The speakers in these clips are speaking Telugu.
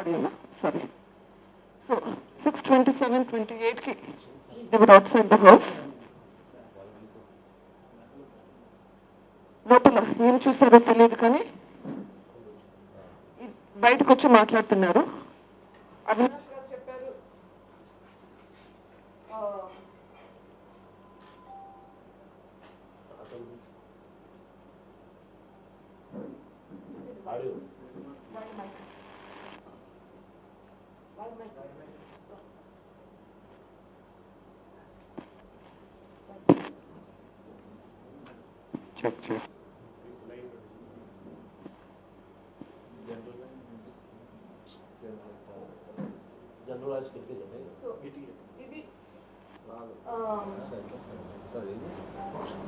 ఆడియోనా sorry. So six twenty seven twenty ఎయిట్కి ఎవరు అవుట్ సైడ్ ద హౌస్ లోపల ఏం చూసారో తెలియదు కానీ బయటకు వచ్చి మాట్లాడుతున్నారు. అవినాష్ గారు చెప్పారు ఆ, చెక్ చెక్ జనరల్ హాస్పిటల్కి వెళ్ళండి సో ఇది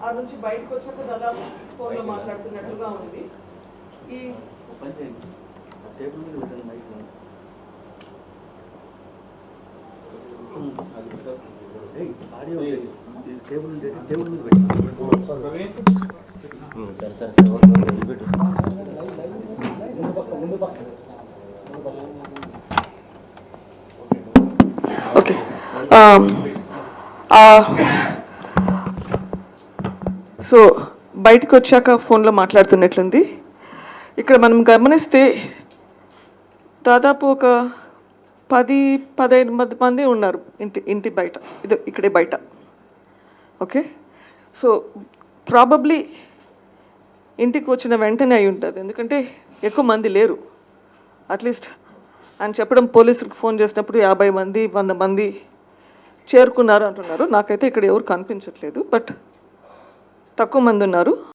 ఆ, నుంచి బయటకు వచ్చాక దాదాపు ఫోన్లో మాట్లాడుతున్నట్టుగా ఉంది ఈ పని చేయండి టేబుల్ మీద పెట్టండి మైక్ ఆడియో టేబుల్ ఉంది, టేబుల్ మీద పెట్టి సరే సరే సరే ఓకే పెట్టు ఓకే సో బయటకు వచ్చాక ఫోన్లో మాట్లాడుతున్నట్లుంది. ఇక్కడ మనం గమనిస్తే దాదాపు ఒక పది పదహైదు మంది మంది ఉన్నారు ఇంటి ఇంటి బయట. ఇది ఇక్కడే బయట. ఓకే? సో ప్రాబబ్లీ ఇంటికి వచ్చిన వెంటనే అయి ఉంటుంది. ఎందుకంటే ఎక్కువ మంది లేరు. అట్లీస్ట్ ఆయన చెప్పడం పోలీసులకు ఫోన్ చేసినప్పుడు యాభై మంది వంద మంది చేరుకున్నారు అంటున్నారు. నాకైతే ఇక్కడ ఎవరు కనిపించట్లేదు. బట్ తక్కువ మంది ఉన్నారు.